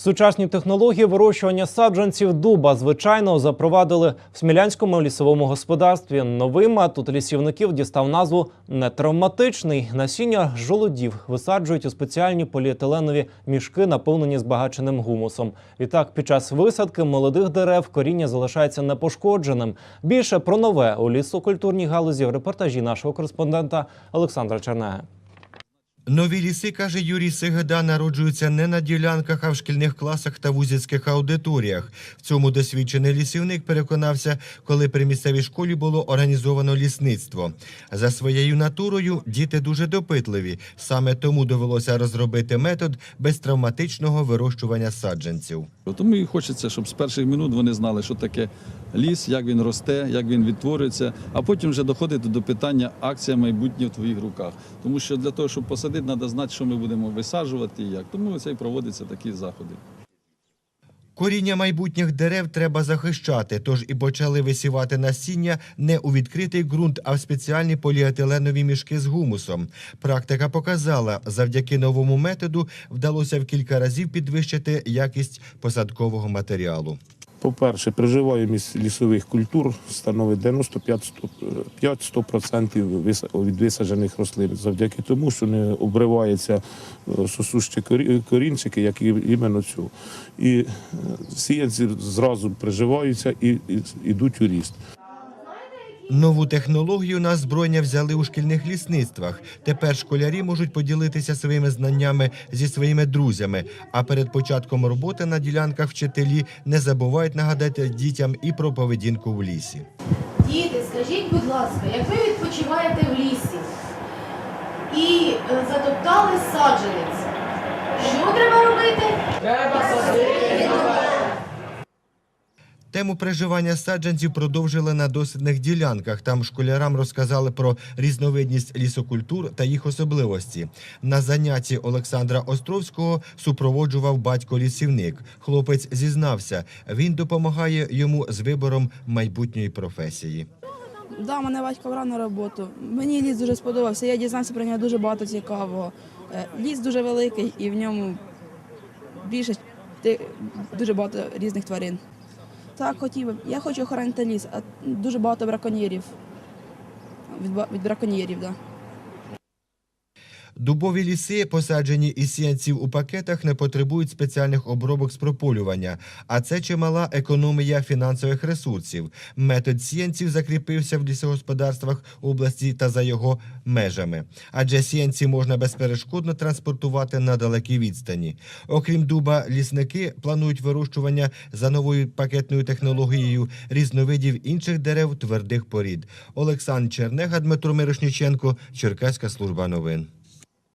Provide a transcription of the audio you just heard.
Сучасні технології вирощування саджанців дуба звичайно запровадили в смілянському лісовому господарстві. Новий метод лісівників дістав назву нетравматичний. Насіння жолудів висаджують у спеціальні поліетиленові мішки, наповнені збагаченим гумусом. Відтак, під час висадки молодих дерев коріння залишається непошкодженим. Більше про нове у лісокультурній галузі в репортажі нашого кореспондента Олександра Чернега. Нові ліси, каже Юрій Сигеда, народжуються не на ділянках, а в шкільних класах та вузівських аудиторіях. В цьому досвідчений лісівник переконався, коли при місцевій школі було організовано лісництво. За своєю натурою діти дуже допитливі. Саме тому довелося розробити метод безтравматичного вирощування саджанців. Тому і хочеться, щоб з перших минут вони знали, що таке ліс, як він росте, як він відтворюється, а потім вже доходити до питання акція майбутнє в твоїх руках. Тому що для того, щоб посадити, треба знати, що ми будемо висаджувати і як. Тому це і проводяться такі заходи. Коріння майбутніх дерев треба захищати, тож і почали висівати насіння не у відкритий ґрунт, а в спеціальні поліетиленові мішки з гумусом. Практика показала, завдяки новому методу вдалося в кілька разів підвищити якість посадкового матеріалу. По-перше, приживаємість лісових культур становить 95-100% від висаджених рослин, завдяки тому, що не обриваються е, сосущі корінчики, як і іменно цю. І е, сіянці зразу приживаються і, і йдуть у ріст. Нову технологію на озброєння взяли у шкільних лісництвах. Тепер школярі можуть поділитися своїми знаннями зі своїми друзями. А перед початком роботи на ділянках вчителі не забувають нагадати дітям і про поведінку в лісі. Діти, скажіть, будь ласка, як ви відпочиваєте в лісі і е, затоптали саджанець, що треба робити? Тему приживання саджанців продовжили на дослідних ділянках. Там школярам розказали про різновидність лісокультур та їх особливості. На занятті Олександра Островського супроводжував батько-лісівник. Хлопець зізнався, він допомагає йому з вибором майбутньої професії. Да, мене батько брав на роботу. Мені ліс дуже сподобався. Я дізнався про нього дуже багато цікавого. Е, Ліс дуже великий і в ньому більше дуже багато різних тварин. Так, хотів би. Я хочу охоронити ліс, а дуже багато браконьєрів. Від, від браконьєрів, так. Да. Дубові ліси, посаджені із сіянців у пакетах, не потребують спеціальних обробок з прополювання, а це чимала економія фінансових ресурсів. Метод сіянців закріпився в лісогосподарствах області та за його межами, адже сіянці можна безперешкодно транспортувати на далекій відстані. Окрім дуба, лісники планують вирощування за новою пакетною технологією різновидів інших дерев твердих порід. Олександр Чернега, Дмитро Мирошниченко, Черкаська служба новин.